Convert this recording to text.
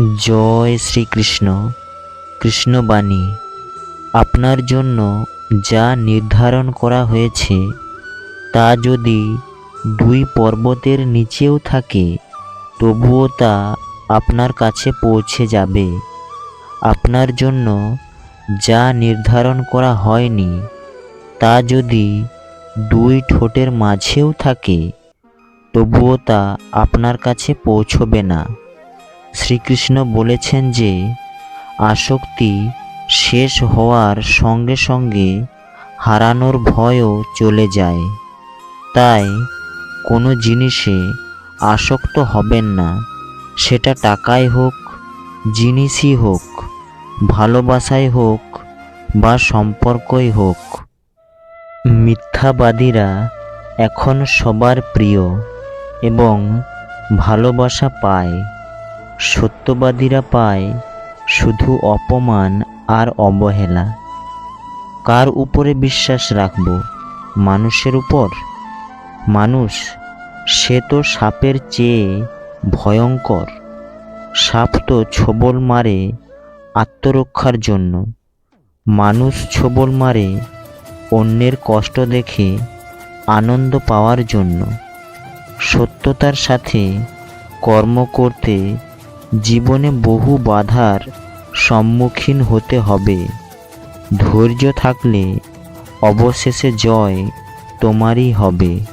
জয় শ্রীকৃষ্ণ। কৃষ্ণবাণী, আপনার জন্য যা নির্ধারণ করা হয়েছে, তা যদি দুই পর্বতের নিচেও থাকে, তবুও তা আপনার কাছে পৌঁছে যাবে। আপনার জন্য যা নির্ধারণ করা হয়নি, তা যদি দুই ঠোঁটের মাঝেও থাকে, তবুও তা আপনার কাছে পৌঁছবে না। শ্রীকৃষ্ণ বলেছেন যে, আসক্তি শেষ হওয়ার সঙ্গে সঙ্গে হারানোর ভয়ও চলে যায়। তাই কোনো জিনিসে আসক্ত হবেন না। সেটা টাকায় হোক, জিনিসই হোক ভালোবাসায় হোক বা সম্পর্কই হোক। মিথ্যাবাদীরা এখন সবার প্রিয় এবং ভালোবাসা পায়। সত্যবাদীরা পায় শুধু অপমান আর অবহেলা। কার উপরে বিশ্বাস রাখব? মানুষের উপর? মানুষ, সে তো সাপের চেয়ে ভয়ঙ্কর। সাপ তো ছোবল মারে আত্মরক্ষার জন্য। মানুষ ছোবল মারে অন্যের কষ্ট দেখে আনন্দ পাওয়ার জন্য। সত্যতার সাথে কর্ম করতে জীবনে বহু বাধার সম্মুখীন হতে হবে। ধৈর্য থাকলে অবশেষে জয় তোমারই হবে।